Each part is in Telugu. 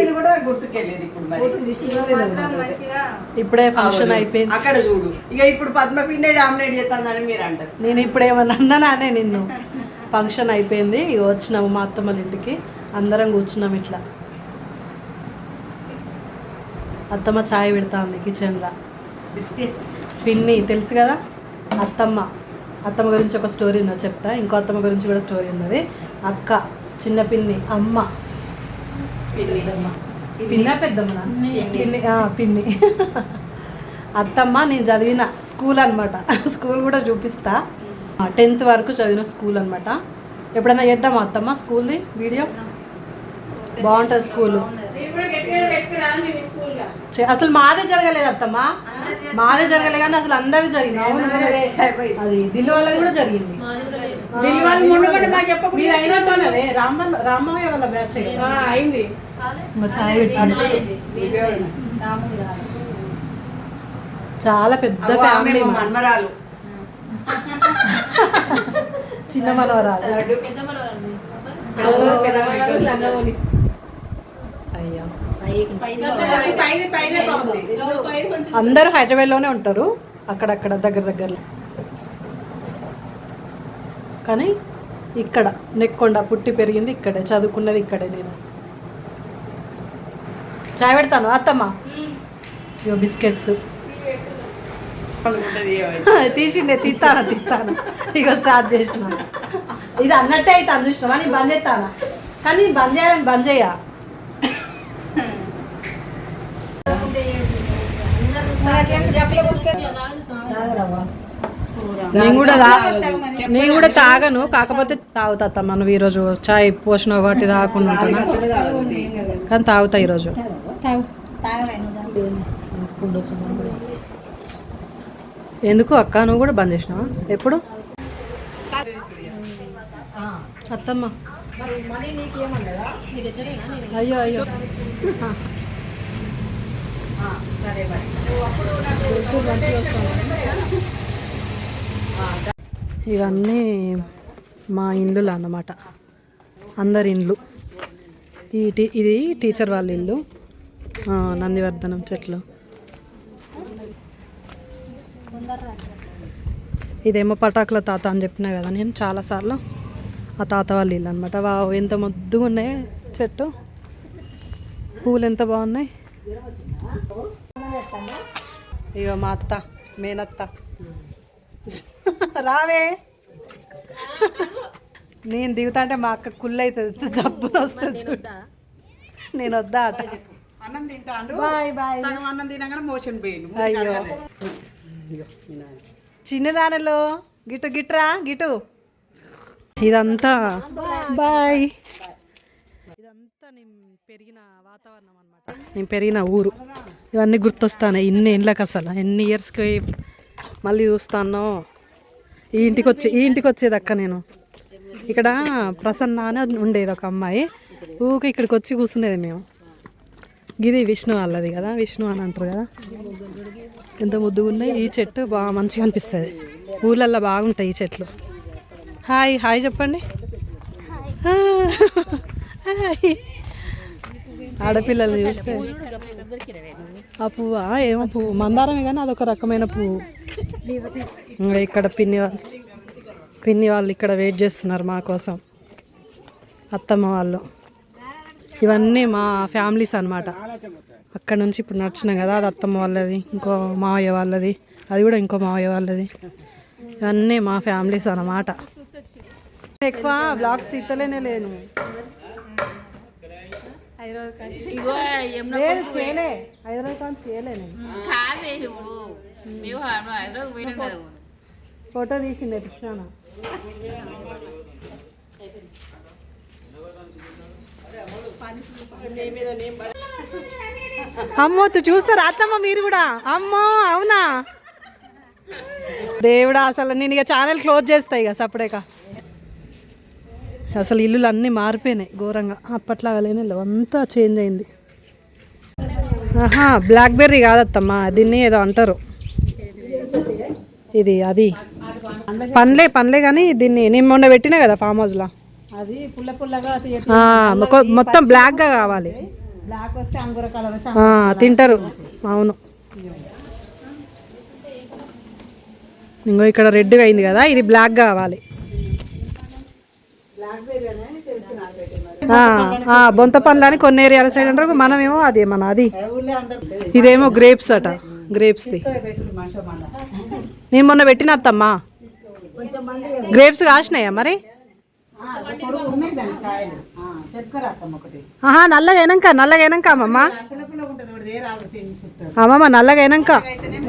ఇది కూడా గుర్తుకెళ్ళేది ఇప్పుడు మరి. మాత్రం మంచిగా. ఇప్పుడే ఫంక్షన్. అయిపోయింది. అక్కడ చూడు. ఇక ఇప్పుడు పద్మపిండే డామినేట్ చేస్తుందని మీరు అంటారు. నేను ఇప్పుడు ఏమన్నా అన్నానే నిన్ను. ఫంక్షన్ అయిపోయింది. ఇక వచ్చినాము మా అత్తమ్మల ఇంటికి. అందరం కూర్చున్నాం ఇట్లా. అత్తమ్మ చాయ్ పెడతా ఉంది కిచెన్లో బిస్కెట్స్. పిన్ని తెలుసు కదా? అత్తమ్మ. అత్తమ్మ గురించి ఒక స్టోరీ ఉన్నది చెప్తా. ఇంకో అత్తమ్మ గురించి కూడా స్టోరీ ఉన్నది. అక్క చిన్న పిన్ని అమ్మ. పిన్న. పెద్దమ్మ పిన్ని. పిన్ని అత్తమ్మ నేను చదివిన స్కూల్ అనమాట స్కూల్ కూడా చూపిస్తా. టెన్త్ వరకు చదివిన స్కూల్ అనమాట ఎప్పుడైనా చేద్దామా అత్తమ్మ స్కూల్ది వీడియో? బాగుంటుంది స్కూల్. అసలు మాదే జరగలేదు అత్తమ్మ. మాదే జరగలేదు కానీ అసలు అందరిది జరిగింది. అది ఢిల్లీ వాళ్ళది కూడా జరిగింది. ఢిల్లీ వాళ్ళు మాకు చెప్పకుండా మీరు అయినట్టున్నదే రామ రామయ్య వాళ్ళ బ్యాచ్ ఆ, అయింది. చాలా పెద్ద ఫ్యామిలీ మన్మరాలు. చిన్న మనవరాలు. అయ్యో. బాగుంది. అందరూ హైదరాబాద్లోనే ఉంటారు. అక్కడక్కడ దగ్గర దగ్గరలో. కానీ ఇక్కడ నెక్కొండ పుట్టి పెరిగింది ఇక్కడే చదువుకున్నది ఇక్కడే నేను. చాయ్ పెడతాను అత్తమ్మ? యో బిస్కెట్స్. తీసిండే తిత్తాను తిత్తాను? ఇక స్టార్ట్ చేసిన. ఇది అన్నట్టే అయితే చూసినావా? నేను బంద్ చేస్తాను కానీ బంద్ చేయాలని బంద్ చేయ నేను కూడా నేను కూడా తాగను కాకపోతే తాగుతా మనం ఈరోజు చాయ్ పోసిన ఒకటి తాగకుండా ఉంటాను? కానీ తాగుతా ఈరోజు. ఎందుకు అక్క? నువ్వు కూడా బంద్ చేసినావా? ఎప్పుడు? అత్తమ్మ. అయ్యో అయ్యో. సరే మరి ఇవన్నీ మా ఇండ్లు అన్నమాట. అందరి ఇండ్లు. ఈ టీ ఇది టీచర్ వాళ్ళ ఇల్లు. నందివర్ధనం చెట్లు. ఇదేమో పటాకుల తాత అని చెప్పినా కదా నేను చాలాసార్లు ఆ తాత వాళ్ళ ఇల్లు అనమాట వా ఎంత ముద్దుగా ఉన్నాయి చెట్టు. పూలు ఎంత బాగున్నాయి. ఇక మా అత్త మేనత్త. రావే. నేను దిగుతా అంటే మా అక్క కుళ్ళు అవుతుంది దబ్బున వస్తుంది చూడు. నేను వద్దా అట. అన్నం తింటాడు. Bye bye. అన్నం తినగానే మోషన్ పోయిండు. అయ్యో. చిన్నదానలో గిటు గిట్రా గిటు. ఇదంతా. బాయ్. ఇదంతా నేను పెరిగిన వాతావరణం అనమాట నేను పెరిగిన ఊరు. ఇవన్నీ గుర్తొస్తాను ఇన్ని ఏళ్ళకి అసలు ఎన్ని ఇయర్స్కి మళ్ళీ చూస్తాను. ఈ ఇంటికి వచ్చి ఈ ఇంటికి వచ్చేది అక్క నేను. ఇక్కడ ప్రసన్న అని ఉండేది ఒక అమ్మాయి. ఊకే ఇక్కడికి వచ్చి కూర్చునేది మేము. గిది విష్ణు వాళ్ళది కదా విష్ణు అని అంటారు కదా. ఎంత ముద్దుగా ఉన్నాయి. ఈ చెట్టు బాగా మంచిగా అనిపిస్తుంది. ఊళ్ళల్లో బాగుంటాయి ఈ చెట్లు. హాయ్ హాయ్ చెప్పండి. హాయ్. ఆడపిల్లల్ని చూస్తే. ఆ పువ్వా? ఏమో పువ్వు. మందారమే కానీ అదొక రకమైన పువ్వు. ఇంకా ఇక్కడ పిన్ని వాళ్ళు పిన్ని వాళ్ళు ఇక్కడ వెయిట్ చేస్తున్నారు మా కోసం. అత్తమ్మ వాళ్ళు. ఇవన్నీ మా ఫ్యామిలీస్ అన్నమాట. అక్కడ నుంచి ఇప్పుడు నడిచినాం కదా అది అత్తమ్మ వాళ్ళది ఇంకో మావయ్య వాళ్ళది అది కూడా ఇంకో మావయ్య వాళ్ళది. ఇవన్నీ మా ఫ్యామిలీస్ అన్నమాట. ఎక్కువ బ్లాగ్స్ తీస్తలేనే లేను ఇగో ఏమన్నా లేదు చేయలే. హైదరాబాద్ కానీ చేయలే నేను. కాదే నువ్వు. మేము హైదరాబాద్ పోయినాం కదా. ఫోటో తీసి నేర్పించాను అమ్మో తు చూస్తారా? అత్తమ్మ మీరు కూడా? అమ్మో అవునా? దేవుడా అసలు నేను ఇక ఛానల్ క్లోజ్ చేస్తాయి ఇక సపరేక అసలు ఇల్లులు అన్నీ మారిపోయినాయి ఘోరంగా. అప్పట్లాగా లేని అంతా చేంజ్ అయింది. ఆహా బ్లాక్బెర్రీ కాదత్తమ్మ. దీన్ని ఏదో అంటారు. ఇది అది. పండ్లే పండ్లే కానీ దీన్ని నేను మొన్న పెట్టినా కదా ఫామ్ హౌస్లో అది పుల్ల పుల్లగా మొత్తం బ్లాక్గా కావాలి. తింటారు. అవును. ఇంకో ఇక్కడ రెడ్గా అయింది కదా ఇది బ్లాక్ కావాలి బ్లాక్ బెర్రీ అని తెలుసు నాకైతే మరి ఆ, ఆ, బొంత పండ్లు అని కొన్ని ఏరియాల సైడ్ అంటారు మనమేమో అది మన అది. ఇదేమో గ్రేప్స్ అట గ్రేప్స్ది నేను మొన్న పెట్టిన అత్తమ్మా. గ్రేప్స్ కాసినాయా మరి? ఆహా నల్లగా అయినాక అమ్మమ్మ. పిల్ల అమ్మమ్మ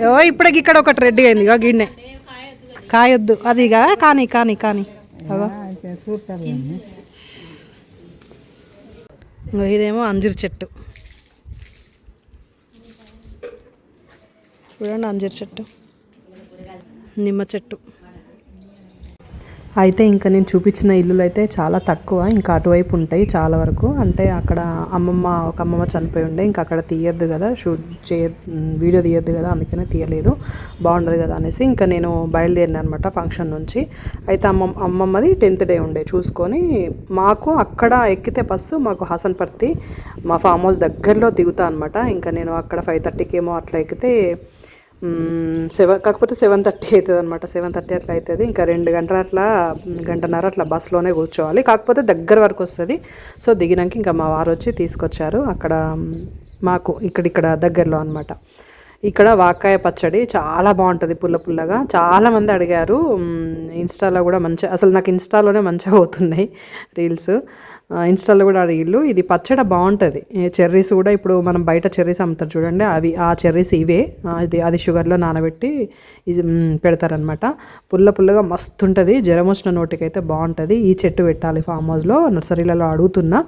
ఓ ఇప్పటికి ఇక్కడ ఒకటి రెడ్గా అయింది ఇక గిన్నె. కాయొద్దు. అది ఇక కానీ కానీ కానీ. ఇదేమో అంజీర్ చెట్టు. చూడండి అంజీర్ చెట్టు. నిమ్మ చెట్టు. అయితే ఇంకా నేను చూపించిన ఇల్లులు అయితే చాలా తక్కువ ఇంకా అటువైపు ఉంటాయి చాలా వరకు. అంటే అక్కడ అమ్మమ్మ ఒక అమ్మమ్మ చనిపోయి ఉండే ఇంకా అక్కడ తీయద్దు కదా షూట్ చేయ వీడియో తీయద్దు కదా అందుకనే తీయలేదు. బాగుండదు కదా అనేసి ఇంకా నేను బయలుదేరిన అనమాట ఫంక్షన్ నుంచి. అయితే అమ్మ అమ్మమ్మది టెన్త్ డే ఉండే చూసుకొని మాకు అక్కడ ఎక్కితే బస్సు మాకు హసన్పర్తి మా ఫామ్ హౌస్ దగ్గరలో దిగుతా అనమాట. ఇంకా నేను అక్కడ ఫైవ్ థర్టీకి ఏమో అట్లా ఎక్కితే సెవెన్ కాకపోతే సెవెన్ థర్టీ అవుతుంది అనమాట సెవెన్ థర్టీ అట్లా అవుతుంది ఇంకా రెండు గంటల అట్లా గంటన్నర అట్లా బస్సులోనే కూర్చోవాలి. కాకపోతే దగ్గర వరకు వస్తుంది. సో దిగినాక ఇంకా మా వారు వచ్చి తీసుకొచ్చారు. అక్కడ మాకు ఇక్కడ ఇక్కడ దగ్గరలో అనమాట ఇక్కడ వాకాయ పచ్చడి చాలా బాగుంటుంది పుల్ల పుల్లగా. చాలామంది అడిగారు. ఇన్స్టాలో కూడా మంచిగా అసలు నాకు ఇన్స్టాలోనే మంచిగా అవుతున్నాయి రీల్స్. ఇన్స్టాల్లో కూడా అడిగిళ్ళు ఇది పచ్చడి బాగుంటుంది చెర్రీస్ కూడా ఇప్పుడు మనం బయట చెర్రీస్ అమ్ముతారు చూడండి అవి ఆ చెర్రీస్ ఇవే. అది అది షుగర్లో నానబెట్టి ఇది పెడతారనమాట పుల్ల పుల్లగా మస్తు ఉంటుంది జ్వరం వచ్చిన నోటికైతే బాగుంటుంది ఈ చెట్టు పెట్టాలి ఫామ్ హౌస్లో. నర్సరీలలో అడుగుతున్నా.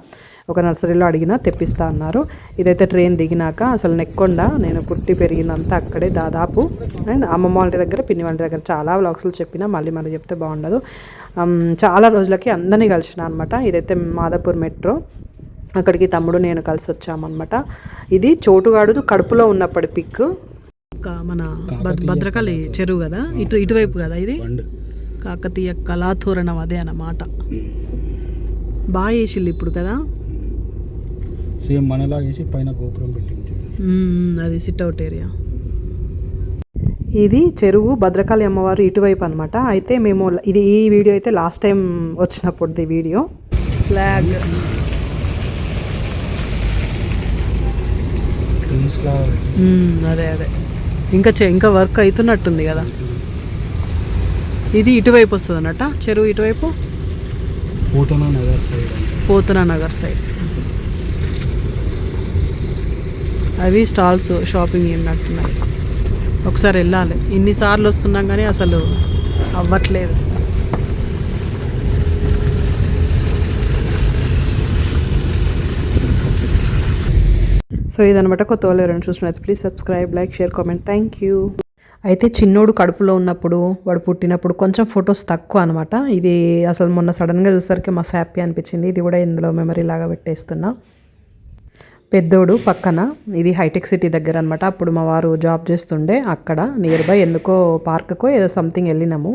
ఒక నర్సరీలో అడిగినా తెప్పిస్తా అన్నారు. ఇదైతే ట్రైన్ దిగినాక అసలు నెక్కొండ నేను పుట్టి పెరిగినంత అక్కడే దాదాపు. అండ్ అమ్మమ్మ వాళ్ళ దగ్గర పిన్ని వాళ్ళ దగ్గర చాలా వ్లాగ్స్లో చెప్పినా మళ్ళీ మళ్ళీ చెప్తే బాగుండదు. చాలా రోజులకి అందరినీ కలిసిన అనమాట ఇదైతే మాదాపూర్ మెట్రో. అక్కడికి తమ్ముడు నేను కలిసి వచ్చామన్నమాట. ఇది చోటుగాడు కడుపులో ఉన్నప్పటి పిక్. మన భద్- భద్రకాళి చెరువు కదా? ఇటు ఇటువైపు కదా ఇది? కాకతీయ కళాతోరణం అదే అన్నమాట. బాగా వేసిల్లు ఇప్పుడు కదా? సేమ్ మనలా వేసి పైన గోపురం పెట్టింది. అది సిట్ అవుట్ ఏరియా ఇది చెరువు భద్రకాళి అమ్మవారు ఇటువైపు అనమాట అయితే మేము ఇది ఈ వీడియో అయితే లాస్ట్ టైం వచ్చినప్పుడు వీడియో. ఫ్లాగ్ అదే అదే. ఇంకా చే- ఇంకా వర్క్ అవుతున్నట్టుంది కదా. ఇది ఇటువైపు వస్తుంది అన్నట్ట చెరువు ఇటువైపు? పోతనా నగర్ సైడ్ అంటే. పోతున్నా నగర్ సైడ్ అవి స్టాల్స్ షాపింగ్ ఉన్నట్టున్నాయి ఒకసారి వెళ్ళాలి. ఇన్నిసార్లు వస్తున్నాం కానీ అసలు అవ్వట్లేదు. సో ఇదనమాట కొత్త వాళ్ళు ఎవరైనా చూసినట్టు please subscribe like share comment thank you అయితే చిన్నోడు కడుపులో ఉన్నప్పుడు వాడు పుట్టినప్పుడు కొంచెం ఫొటోస్ తక్కువ అనమాట ఇది అసలు మొన్న సడన్గా చూసరికి మస్తు హ్యాపీ అనిపించింది. ఇది కూడా ఇందులో మెమరీ లాగా పెట్టేస్తున్నా. పెద్దోడు పక్కన ఇది హైటెక్ సిటీ దగ్గర అనమాట అప్పుడు మా వారు జాబ్ చేస్తుండే అక్కడ నియర్ బై ఎందుకో పార్క్కో ఏదో సంథింగ్ వెళ్ళినాము.